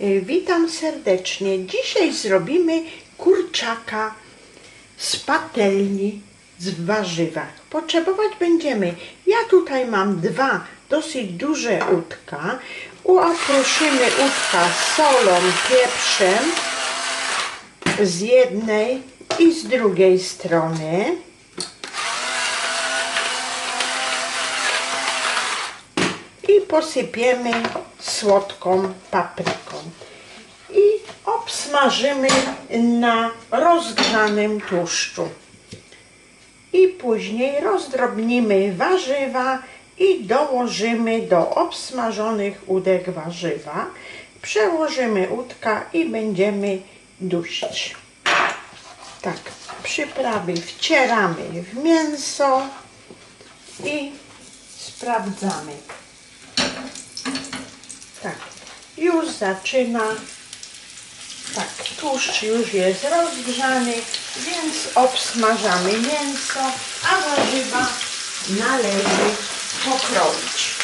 Y, Witam serdecznie. Dzisiaj zrobimy kurczaka z patelni z warzywach. Potrzebować będziemy, ja tutaj mam dwa dosyć duże udka. Uokruszymy udka solą, pieprzem z jednej i z drugiej strony. Posypiemy słodką papryką. I obsmażymy na rozgrzanym tłuszczu. I później rozdrobnimy warzywa i dołożymy do obsmażonych udek warzywa. Przełożymy udka i będziemy dusić. Tak, przyprawy wcieramy w mięso i sprawdzamy. Tak, już zaczyna. Tak, tłuszcz już jest rozgrzany, więc obsmażamy mięso, a warzywa należy pokroić.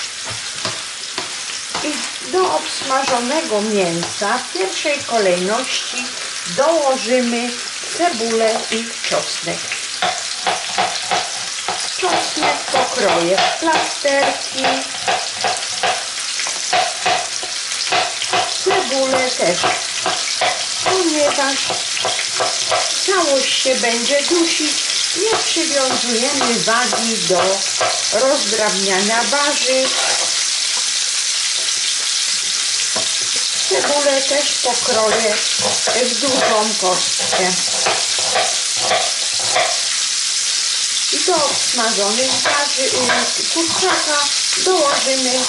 I do obsmażonego mięsa w pierwszej kolejności dołożymy cebulę i czosnek. Czosnek pokroję w plasterki, cebulę też, ponieważ całość się będzie dusić, nie przywiązujemy wagi do rozdrabniania warzyw. Cebulę też pokroję w dużą kostkę. I do obsmażonych warzyw kurczaka dołożymy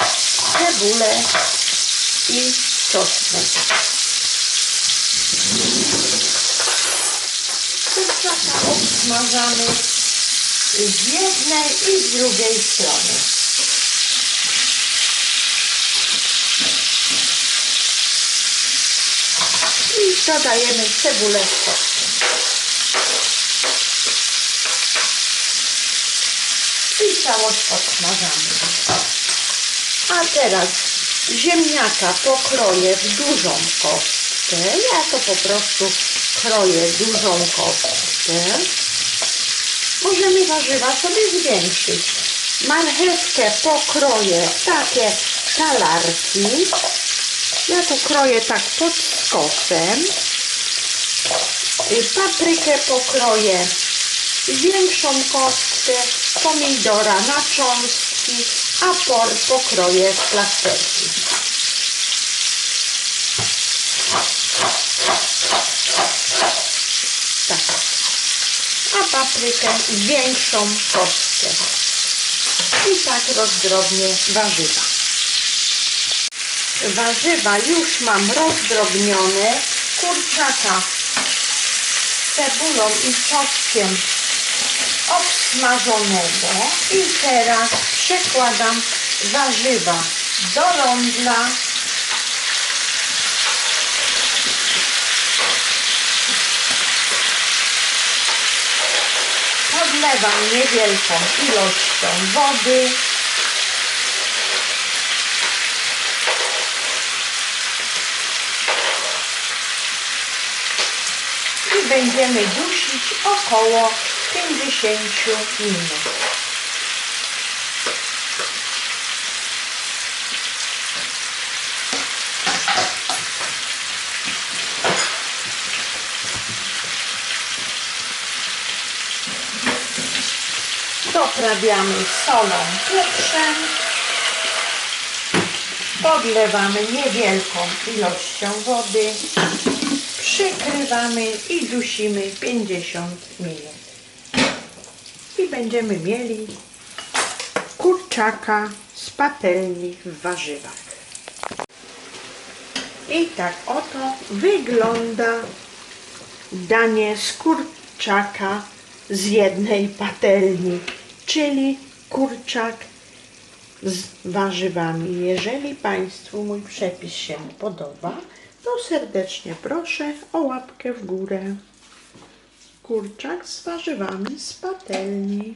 cebulę i czosnek. Kurczaka obsmażamy z jednej i z drugiej strony. I dodajemy cebulę. I całość podsmażamy. A teraz ziemniaka pokroję w dużą kostkę. Ja to po prostu kroję dużą kostkę. Możemy warzywa sobie zwiększyć. Marchewkę pokroję w takie talarki. Ja to kroję tak pod skosem. Y, Paprykę pokroję większą kostkę. Pomidora na cząstki, a por pokroję w plasterki. Tak. A paprykę większą kostkę. I tak rozdrobnię warzywa. Warzywa już mam rozdrobnione. Kurczaka z cebulą i czosnkiem obsmażonego i teraz przekładam warzywa do rondla. Podlewam niewielką ilością wody. I będziemy dusić około 50 minut. Doprawiamy solą, pieprzem. Podlewamy niewielką ilością wody. Przykrywamy i dusimy 50 minut. I będziemy mieli kurczaka z patelni w warzywach. I tak oto wygląda danie z kurczaka z jednej patelni, czyli kurczak z warzywami. Jeżeli Państwu mój przepis się podoba, to serdecznie proszę o łapkę w górę. Kurczak z warzywami z patelni.